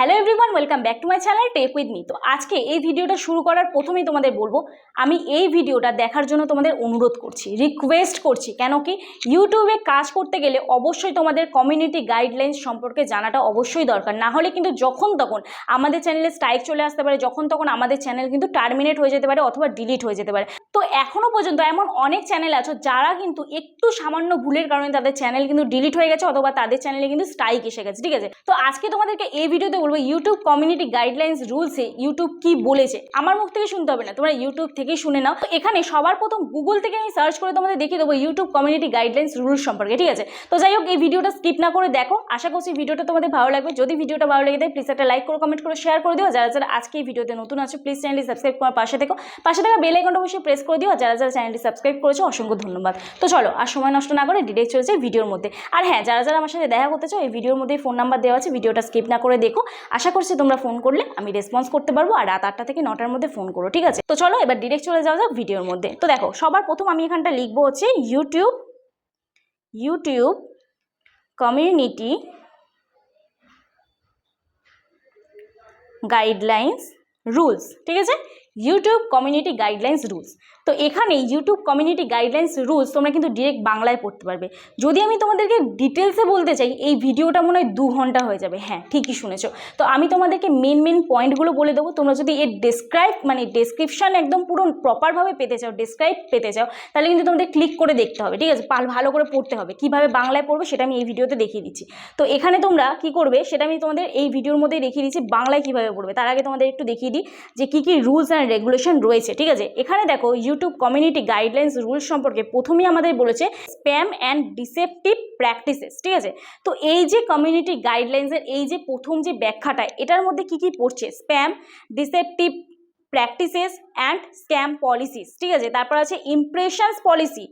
Hello everyone welcome back to my channel tech with me তো আজকে এই ভিডিওটা শুরু করার প্রথমেই তোমাদের বলব, আমি এই ভিডিওটা দেখার জন্য তোমাদের অনুরোধ করছি রিকোয়েস্ট করছি। কেন কি ইউটিউবে কাজ করতে গেলে অবশ্যই তোমাদের কমিউনিটি গাইডলাইন্স সম্পর্কে জানাটা অবশ্যই দরকার। না হলে কিন্তু যখন তখন আমাদের চ্যানেলে স্ট্রাইক চলে আসতে পারে, যখন তখন আমাদের চ্যানেল কিন্তু টার্মিনেট হয়ে যেতে পারে অথবা ডিলিট হয়ে যেতে পারে। তো এখনও পর্যন্ত এমন অনেক চ্যানেল আছে যারা কিন্তু একটু সামান্য ভুলের কারণে তাদের চ্যানেল কিন্তু ডিলিট হয়ে গেছে অথবা তাদের চ্যানেলে কিন্তু স্ট্রাইক এসে গেছে, ঠিক আছে? তো আজকে তোমাদেরকে এই ভিডিওতে বলব ইউটিউব কমিউনিটি গাইডলাইন্স রুলসে ইউটিউব কি বলেছে? আমার মুখ থেকে শুনতে হবে না, তোমরা ইউটিউব থেকেই শুনে নাও। এখানে সবার প্রথম গুগল থেকে আমি সার্চ করে তোমাদের দেখিয়ে দেবো ইউটিউব কমিউনিটি গাইডলাইন্স রুলস সম্পর্কে, ঠিক আছে? তো যাই হোক, এই ভিডিওটা স্কিপ না করে দেখো। আশা করছি ভিডিওটা তোমাদের ভালো লাগবে। যদি ভিডিওটা ভালো লেগে থাকে প্লিজ একটা লাইক করো কমেন্ট করে শেয়ার করে দিও। যারা যারা আজকে এই ভিডিওতে নতুন আছে প্লিজ চ্যানেলটি সাবস্ক্রাইব করার পাশে দেখো পাশে থাকা বেল আইকনটা অবশ্যই প্রেস করে দিও। যারা যারা চ্যানেলটি সাবস্ক্রাইব করেছ, অসংখ্য ধন্যবাদ। তো চলো, আর সময় নষ্ট না করে ডিরেক্ট চলেছে ভিডিওর মধ্যে। আর হ্যাঁ যারা যারা আমার সাথে দেখা করতে চাও, এই ভিডিওর মধ্যে ফোন নাম্বার দেওয়া আছে, ভিডিওটা স্কিপ না করে দেখো। আশা করছি তোমরা ফোন করলে আমি রেসপন্স করতে পারব আর রাত আটটা থেকে নটার মধ্যে ফোন করো, ঠিক আছে? তো চলো এবার ডিরেক্ট চলে যাওয়া যাক ভিডিওর মধ্যে। তো দেখো, সবার প্রথম আমি এখানটা লিখব হচ্ছে YouTube YouTube community guidelines rules ঠিক আছে? ইউটিউব কমিউনিটি গাইডলাইন্স রুলস তো এখানে ইউটিউব কমিউনিটি গাইডলাইন্স রুলস তোমরা কিন্তু ডিরেক্ট বাংলায় পড়তে পারবে। যদি আমি তোমাদেরকে ডিটেলসে বলতে চাই, এই ভিডিওটা মনে হয় দু ঘণ্টা হয়ে যাবে। হ্যাঁ ঠিকই শুনেছো। তো আমি তোমাদেরকে মেন মেন পয়েন্টগুলো বলে দেবো। তোমরা যদি এর ডেসক্রাইব মানে ডেসক্রিপশান একদম পুরো প্রপারভাবে পেতে চাও ডেসক্রাইব পেতে চাও, তাহলে কিন্তু তোমাদের ক্লিক করে দেখতে হবে, ঠিক আছে? ভালো করে পড়তে হবে। কীভাবে বাংলায় পড়বে সেটা আমি এই ভিডিওতে দেখিয়ে দিচ্ছি। তো এখানে তোমরা কি করবে সেটা আমি তোমাদের এই ভিডিওর মধ্যেই দেখিয়ে দিচ্ছি, বাংলায় কীভাবে পড়বে। তার আগে তোমাদের একটু দেখিয়ে দিই যে কী কী রুলস অ্যান্ড রেগুলেশন রয়েছে, ঠিক আছে? এখানে দেখো ইউটিউব কমিউনিটি গাইডলাইন্স রুলস সম্পর্কে প্রথমেই আমাদের বলেছে স্প্যাম অ্যান্ড ডিসেপটিভ প্র্যাকটিসেস ঠিক আছে? তো এই যে কমিউনিটি গাইডলাইন্সের এই যে প্রথম যে ব্যাখ্যাটা, এটার মধ্যে কি কি পড়ছে? Spam deceptive practices and scam policies ঠিক আছে? তারপর আছে impressions policy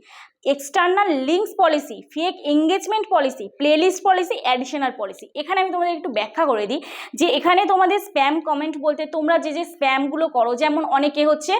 external links policy fake engagement policy playlist policy additional policy এখানে আমি তোমাদের একটু ব্যাখ্যা করে দিই যে এখানে তোমাদের স্প্যাম কমেন্ট বলতে তোমরা যে যে স্প্যামগুলো করো, যেমন অনেকে হচ্ছে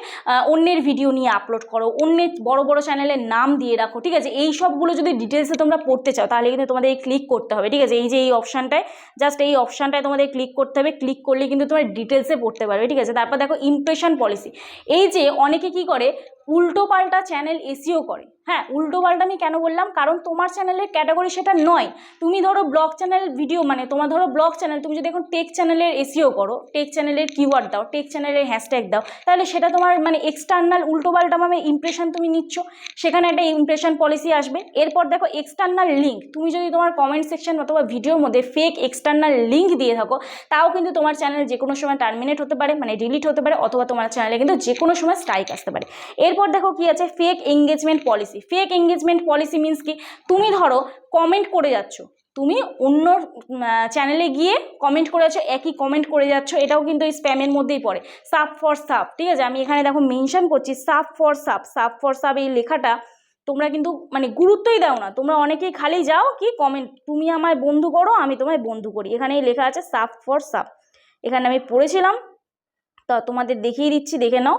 অন্যের ভিডিও নিয়ে আপলোড করো, অন্যের বড় বড় চ্যানেলের নাম দিয়ে রাখো, ঠিক আছে? এই সবগুলো যদি ডিটেলসে তোমরা পড়তে চাও, তাহলে কিন্তু তোমাদের ক্লিক করতে হবে, ঠিক আছে? এই যে এই অপশানটায় জাস্ট এই অপশানটায় তোমাদের ক্লিক করতে হবে ক্লিক করলে কিন্তু তোমার ডিটেলসে পড়তে পারবে, ঠিক আছে? তারপর দেখো ইমপ্রেশন পলিসি এই যে অনেকে কি করে উল্টো পাল্টা চ্যানেল এসিও করে। হ্যাঁ উল্টো পাল্টা আমি কেন বললাম? কারণ তোমার চ্যানেলের ক্যাটাগরি সেটা নয়। তুমি ধরো ব্লগ চ্যানেল ভিডিও মানে তোমার ধরো ব্লগ চ্যানেল তুমি যদি এখন টেক চ্যানেলের এসিও করো টেক চ্যানেলের কিওয়ার্ড দাও টেক চ্যানেলের হ্যাশট্যাগ দাও, তাহলে সেটা তোমার মানে এক্সটার্নাল উল্টো পাল্টা মানে ইমপ্রেশন তুমি নিচ্ছ। সেখানে একটা ইমপ্রেশন পলিসি আসবে। এরপর দেখো এক্সটার্নাল লিঙ্ক তুমি যদি তোমার কমেন্ট সেকশন অথবা ভিডিওর মধ্যে ফেক এক্সটার্নাল লিঙ্ক দিয়ে থাকো, তাও কিন্তু তোমার চ্যানেল যে কোনো সময় টার্মিনেট হতে পারে মানে ডিলিট হতে পারে, অথবা তোমার চ্যানেলে কিন্তু যে কোনো সময় স্ট্রাইক আসতে পারে। এরপর দেখো কি আছে? Fake engagement policy fake engagement policy means কি? তুমি ধরো কমেন্ট করে যাচ্ছ। তুমি অন্য চ্যানেলে গিয়ে কমেন্ট করে যাচ্ছ, একই কমেন্ট করে যাচ্ছ। এটাও কিন্তু এই স্প্যামের মধ্যেই পড়ে। সাব ফর সাব ঠিক আছে? আমি এখানে দেখো মেনশন করছি sub for sub sub for sub এই লেখাটা তোমরা কিন্তু মানে গুরুত্বই দাও না। তোমরা অনেকেই খালি যাও কি কমেন্ট তুমি আমায় বন্ধু করো, আমি তোমায় বন্ধু করি। এখানে লেখা আছে সাব ফর সাব এখানে আমি পড়েছিলাম। তা তোমাদের দেখিয়ে দিচ্ছি, দেখে নাও।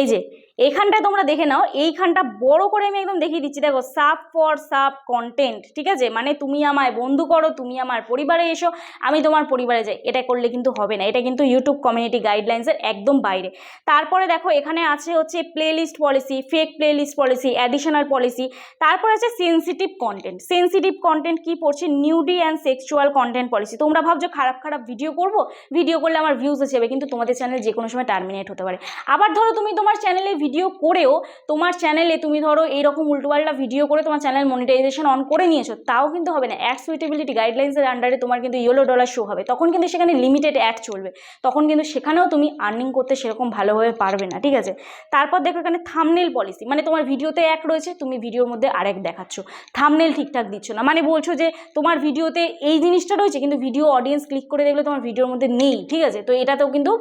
এই যে এখানটায় তোমরা দেখে নাও, এইখানটা বড় করে আমি একদম দেখিয়ে দিচ্ছি। দেখো সাব ফর সাব কন্টেন্ট ঠিক আছে? মানে তুমি আমায় বন্ধু করো, তুমি আমার পরিবারে এসো, আমি তোমার পরিবারে যাই। এটা করলে কিন্তু হবে না। এটা কিন্তু ইউটিউব কমিউনিটি গাইডলাইন্সের একদম বাইরে। তারপরে দেখো, এখানে আছে হচ্ছে playlist policy fake playlist policy additional policy তারপর আছে সেন্সিটিভ কন্টেন্ট সেন্সিটিভ কন্টেন্ট কি পড়ছে? Nudity and sexual content policy তোমরা ভাবছ খারাপ খারাপ ভিডিও করব? ভিডিও করলে আমার ভিউজ যাবে কিন্তু তোমাদের চ্যানেল যে কোনো সময় টার্মিনেট হতে পারে। আবার ধরো, তুমি তোমার চ্যানেলে ভিডিও করেও তোমার চ্যানেলে তুমি ধরো এইরকম উল্টোপাল্টা ভিডিও করে তোমার চ্যানেল মনিটাইজেশন অন করে নিয়েছো, তাও কিন্তু হবে না। অ্যাড সুইটেবিলিটি গাইডলাইন্সের আন্ডারে তোমার কিন্তু ইয়েলো ডলার শো হবে। তখন কিন্তু সেখানে লিমিটেড অ্যাড চলবে। তখন কিন্তু সেখানেও তুমি আর্নিং করতে সেরকম ভালোভাবে পারবে না, ঠিক আছে? তারপর দেখো এখানে থামনেল পলিসি মানে তোমার ভিডিওতে এক রয়েছে, তুমি ভিডিওর মধ্যে আরেক দেখাচ্ছ। থামনেল ঠিকঠাক দিচ্ছ না মানে বলছো যে তোমার ভিডিওতে এই জিনিসটা রয়েছে, কিন্তু ভিডিও অডিয়েন্স ক্লিক করে দেখলে তোমার ভিডিওর মধ্যে নেই, ঠিক আছে? তো এটাতেও কিন্তু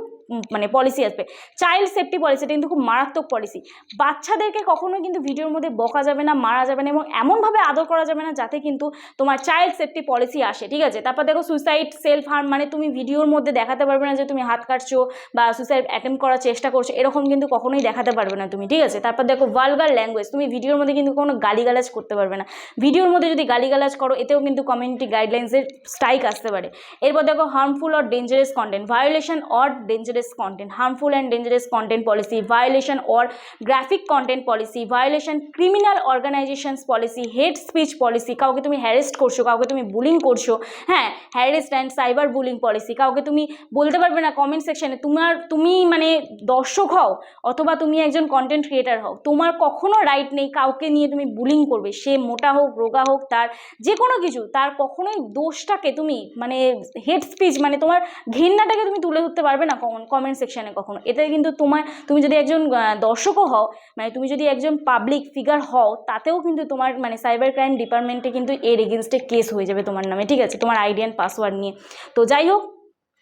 মানে পলিসি আসবে। চাইল্ড সেফটি পলিসি এটা কিন্তু খুব মারাত্মক পলিসি বাচ্চাদেরকে কখনোই কিন্তু ভিডিওর মধ্যে বকা যাবে না, মারা যাবে না এবং এমনভাবে আদর করা যাবে না যাতে কিন্তু তোমার চাইল্ড সেফটি পলিসি আসে, ঠিক আছে? তারপর দেখো সুইসাইড সেলফ হার্ম মানে তুমি ভিডিওর মধ্যে দেখাতে পারবে না যে তুমি হাত কাটছো বা সুইসাইড অ্যাটেম্প করার চেষ্টা করছ, এরকম কিন্তু কখনোই দেখাতে পারবে না তুমি, ঠিক আছে? তারপর দেখো ভালগার ল্যাঙ্গুয়েজ তুমি ভিডিওর মধ্যে কিন্তু কোনো গালিগালাজ করতে পারবে না। ভিডিওর মধ্যে যদি গালিগালাজ করো, এতেও কিন্তু কমিউনিটি গাইডলাইন্সের স্ট্রাইক আসতে পারে। এরপর দেখো harmful or dangerous content violation or dangerous content harmful and dangerous content policy violation or graphic content policy violation criminal organisations policy hate speech policy কাউকে তুমি হ্যারেস্ট করছ, কাউকে তুমি বুলিং করছ হ্যাঁ harass and cyber bullying policy কাউকে তুমি বলতে পারবে না কমেন্ট সেকশনে তোমার, তুমি মানে দর্শক হও অথবা তুমি একজন কন্টেন্ট ক্রিয়েটার হও, তোমার কখনো রাইট নেই কাউকে নিয়ে তুমি বুলিং করবে, সে মোটা হোক, রোগা হোক, তার যে কোনো কিছু, তার কখনোই দোষটাকে তুমি মানে হেড স্পিচ মানে তোমার ঘেন্নাটাকে তুমি তুলে ধরতে পারবে না কমেন্ট সেকশানে কখনো। এতে কিন্তু তোমার, তুমি যদি একজন দর্শকও হও মানে তুমি যদি একজন পাবলিক ফিগার হও, তাতেও কিন্তু তোমার মানে সাইবার ক্রাইম ডিপার্টমেন্টে কিন্তু এর এগেনস্টে কেস হয়ে যাবে তোমার নামে, ঠিক আছে? তোমার আইডি অ্যান্ড পাসওয়ার্ড নিয়ে। তো যাই হোক,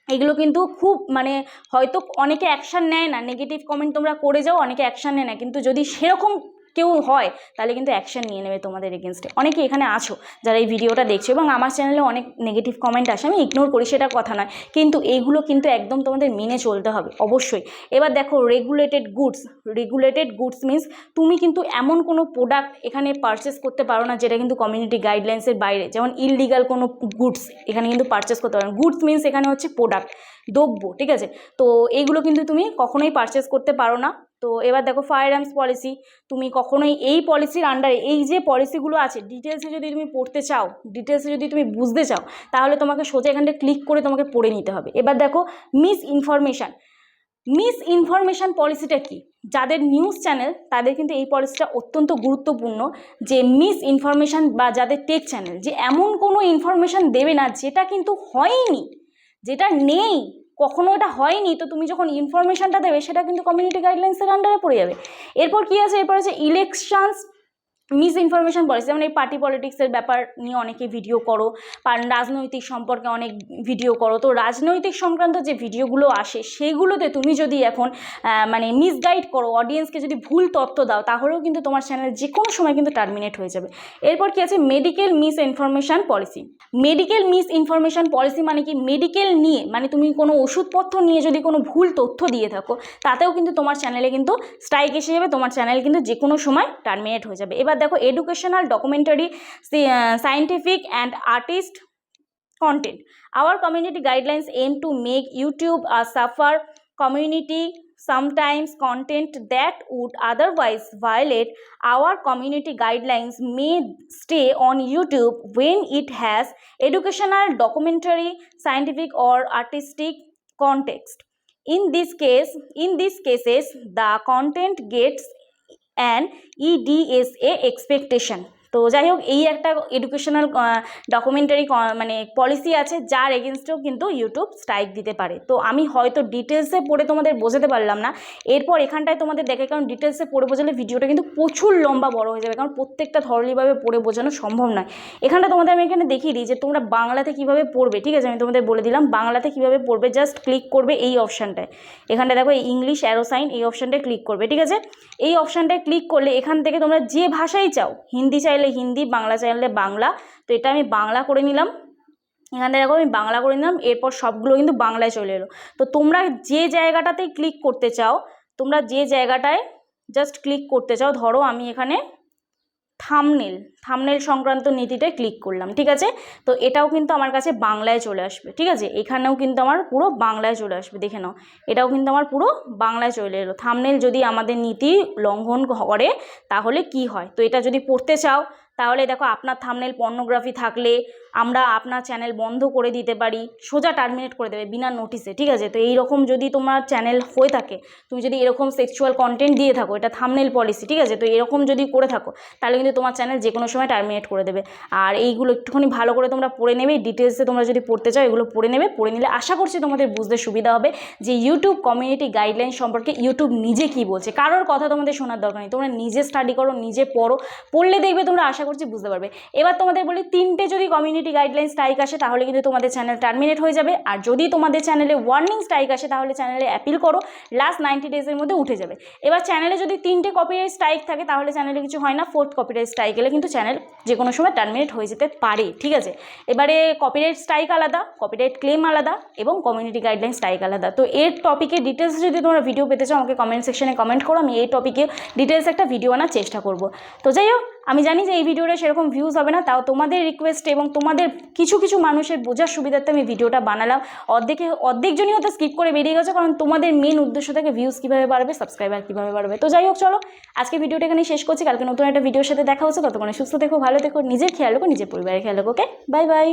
এগুলো কিন্তু খুব মানে হয়তো অনেকে অ্যাকশান নেয় না। নেগেটিভ কমেন্ট তোমরা করে যাও, অনেকে অ্যাকশান নেয় না। কিন্তু যদি সেরকম কেউ হয়, তাহলে কিন্তু অ্যাকশান নিয়ে নেবে তোমাদের এগেনস্টে অনেকে এখানে আছো যারা এই ভিডিওটা দেখছ এবং আমার চ্যানেলে অনেক নেগেটিভ কমেন্ট আসে, আমি ইগনোর করি সেটা কথা নয়। কিন্তু এইগুলো কিন্তু একদম তোমাদের মেনে চলতে হবে, অবশ্যই। এবার দেখো regulated goods regulated goods means তুমি কিন্তু এমন কোনো প্রোডাক্ট এখানে পারচেস করতে পারো না, যেটা কিন্তু কমিউনিটি গাইডলাইন্সের বাইরে। যেমন ইললিগাল কোনো গুডস এখানে কিন্তু পারচেস করতে পারো গুডস মিন্স এখানে হচ্ছে প্রোডাক্ট দ্রব্য, ঠিক আছে? তো এইগুলো কিন্তু তুমি কখনোই পারচেস করতে পারো না। তো এবার দেখো ফায়ার আর্মস পলিসি তুমি কখনোই এই পলিসির আন্ডারে এই যে পলিসিগুলো আছে ডিটেলসে যদি তুমি পড়তে চাও ডিটেলসে যদি তুমি বুঝতে চাও, তাহলে তোমাকে সোজা এখানটা ক্লিক করে তোমাকে পড়ে নিতে হবে। এবার দেখো মিস ইনফরমেশান মিস ইনফরমেশান পলিসিটা কি? যাদের নিউজ চ্যানেল তাদের কিন্তু এই পলিসিটা অত্যন্ত গুরুত্বপূর্ণ যে মিস ইনফরমেশান বা যাদের টেক চ্যানেল যে এমন কোনো ইনফরমেশান দেবে না, যেটা কিন্তু হয়নি, যেটা নেই। কখনো এটা হয়নি, তো তুমি যখন ইনফরমেশনটা দেবে, সেটা কিন্তু কমিউনিটি গাইডলাইন্সের আন্ডারে পড়ে যাবে। এরপর কি আছে? এরপর আছে ইলেকশনস মিস ইনফরমেশন পলিসি যেমন এই পার্টি পলিটিক্সের ব্যাপার নিয়ে অনেকে ভিডিও করো রাজনৈতিক সম্পর্কে অনেক ভিডিও করো। তো রাজনৈতিক সংক্রান্ত যে ভিডিওগুলো আসে, সেগুলোতে তুমি যদি এখন মানে মিসগাইড করো অডিয়েন্সকে যদি ভুল তথ্য দাও, তাহলেও কিন্তু তোমার চ্যানেল যে কোনো সময় কিন্তু টার্মিনেট হয়ে যাবে। এরপর কি আছে? Medical misinformation policy medical misinformation policy মানে কি? মেডিকেল নিয়ে মানে তুমি কোনো ওষুধপত্র নিয়ে যদি কোনো ভুল তথ্য দিয়ে থাকো, তাতেও কিন্তু তোমার চ্যানেলে কিন্তু স্ট্রাইক এসে যাবে, তোমার চ্যানেল কিন্তু যে কোনো সময় টার্মিনেট হয়ে যাবে। এবার দেখো educational documentary scientific and artist content. Our community guidelines aim to make YouTube a suffer community sometimes content that would otherwise violate our community guidelines may stay on YouTube when it has educational, documentary, scientific or artistic context. In this case, in these cases, the content gets and EDSA expectation. তো যাই হোক, এই একটা educational documentary মানে policy আছে যার এগেনস্টেও কিন্তু YouTube strike দিতে পারে। তো আমি হয়তো ডিটেলসে পড়ে তোমাদের বোঝাতে পারলাম না। এরপর এখানটায় তোমাদের দেখে, কারণ ডিটেলসে পড়ে বোঝালে ভিডিওটা কিন্তু প্রচুর লম্বা বড় হয়ে যাবে, কারণ প্রত্যেকটা ধরলিভাবে পড়ে বোঝানো সম্ভব নয়। এখানটা তোমাদের আমি এখানে দেখিয়ে দিই যে তোমরা বাংলাতে কীভাবে পড়বে, ঠিক আছে? আমি তোমাদের বলে দিলাম, বাংলাতে কীভাবে পড়বে জাস্ট ক্লিক করবে এই অপশানটায় এখানটা দেখো ইংলিশ অ্যারোসাইন এই অপশানটায় ক্লিক করবে, ঠিক আছে? এই অপশানটায় ক্লিক করলে এখান থেকে তোমরা যে ভাষাই চাও, হিন্দি চাইলে হিন্দি, বাংলা চাইলে বাংলা। তো এটা আমি বাংলা করে নিলাম। এখানে দেখো আমি বাংলা করে নিলাম, এরপর সবগুলো কিন্তু বাংলায় চলে এলো। তো তোমরা যে জায়গাটাতেই ক্লিক করতে চাও, তোমরা যে জায়গাটায় জাস্ট ক্লিক করতে চাও, ধরো আমি এখানে থামনেল থামনেল সংক্রান্ত নীতিটায় ক্লিক করলাম, ঠিক আছে? তো এটাও কিন্তু আমার কাছে বাংলায় চলে আসবে, ঠিক আছে? এখানেও কিন্তু আমার পুরো বাংলায় চলে আসবে, দেখে নাও। এটাও কিন্তু আমার পুরো বাংলায় চলে এলো। থামনেল যদি আমাদের নীতি লঙ্ঘন করে, তাহলে কি হয়? তো এটা যদি পড়তে চাও তাহলে দেখো আপনার থামনেল পর্নোগ্রাফি থাকলে আমরা আপনার চ্যানেল বন্ধ করে দিতে পারি, সোজা টার্মিনেট করে দেবে বিনা নোটিসে ঠিক আছে? তো এই রকম যদি তোমার চ্যানেল হয়ে থাকে, তুমি যদি এরকম সেক্সুয়াল কন্টেন্ট দিয়ে থাকো, এটা থামনেল পলিসি ঠিক আছে? তো এরকম যদি করে থাকো, তাহলে কিন্তু তোমার চ্যানেল যে কোনো সময় টার্মিনেট করে দেবে। আর এইগুলো একটুখানি ভালো করে তোমরা পড়ে নেবে ডিটেলসে তোমরা যদি পড়তে চাও, এগুলো পড়ে নেবে, পড়ে নিলে আশা করছি তোমাদের বুঝতে সুবিধা হবে যে ইউটিউব কমিউনিটি গাইডলাইন সম্পর্কে ইউটিউব নিজে কি বলছে। কারোর কথা তোমাদের শোনার দরকার নেই, তোমরা নিজে স্টাডি করো, নিজে পড়ো, পড়লে দেখবে তোমরা আশা করছি বুঝতে পারবে। এবার তোমাদের বলি, তিনটে যদি কমিউনিটি গাইডলাইন স্ট্রাইক আসে, তাহলে কিন্তু তোমাদের চ্যানেল টার্মিনেট হয়ে যাবে। আর যদি তোমাদের চ্যানেলে ওয়ার্নিং স্ট্রাইক আসে, তাহলে চ্যানেলে অ্যাপিল করো। লাস্ট নাইনটি ডেজের মধ্যে উঠে যাবে। এবার চ্যানেলে যদি তিনটে কপিরাইট স্ট্রাইক থাকে, তাহলে চ্যানেলে কিছু হয় না। ফোর্থ কপিরাইট স্ট্রাইক এলে কিন্তু চ্যানেল যে কোনো সময় টার্মিনেট হয়ে যেতে পারে। ঠিক আছে? এবারে কপিরাইট স্ট্রাইক আলাদা কপিরাইট ক্লেম আলাদা এবং কমিউনিটি গাইডলাইন স্ট্রাইক আলাদা। তো এর টপিকে ডিটেলস যদি তোমরা ভিডিও পেতে চাও, আমাকে কমেন্ট সেকশনে কমেন্ট করো। আমি এই টপিকে ডিটেলস একটা ভিডিও আনার চেষ্টা করব। তো যাই হোক আমি জানি যে এই ভিডিওটা সেরকম ভিউজ হবে না, তাও তোমাদের রিকোয়েস্ট এবং তোমাদের কিছু কিছু মানুষের বোঝার সুবিধার্থে আমি ভিডিওটা বানালাম। অর্ধেকে অর্ধেক জনই হয়তো স্কিপ করে বেরিয়ে গেছে, কারণ তোমাদের মেন উদ্দেশ্য থেকে ভিউজ কীভাবে বাড়বে সাবস্ক্রাইবার কীভাবে বাড়বে। তো যাই হোক, চলো, আজকে ভিডিওটা এখানে শেষ করছি। কালকে নতুন একটা ভিডিওর সাথে দেখা হচ্ছে, ততক্ষণে সুস্থ দেখো ভালো দেখো নিজের খেয়াল রাখো, নিজের পরিবারের খেয়াল রাখো ওকে বাই বাই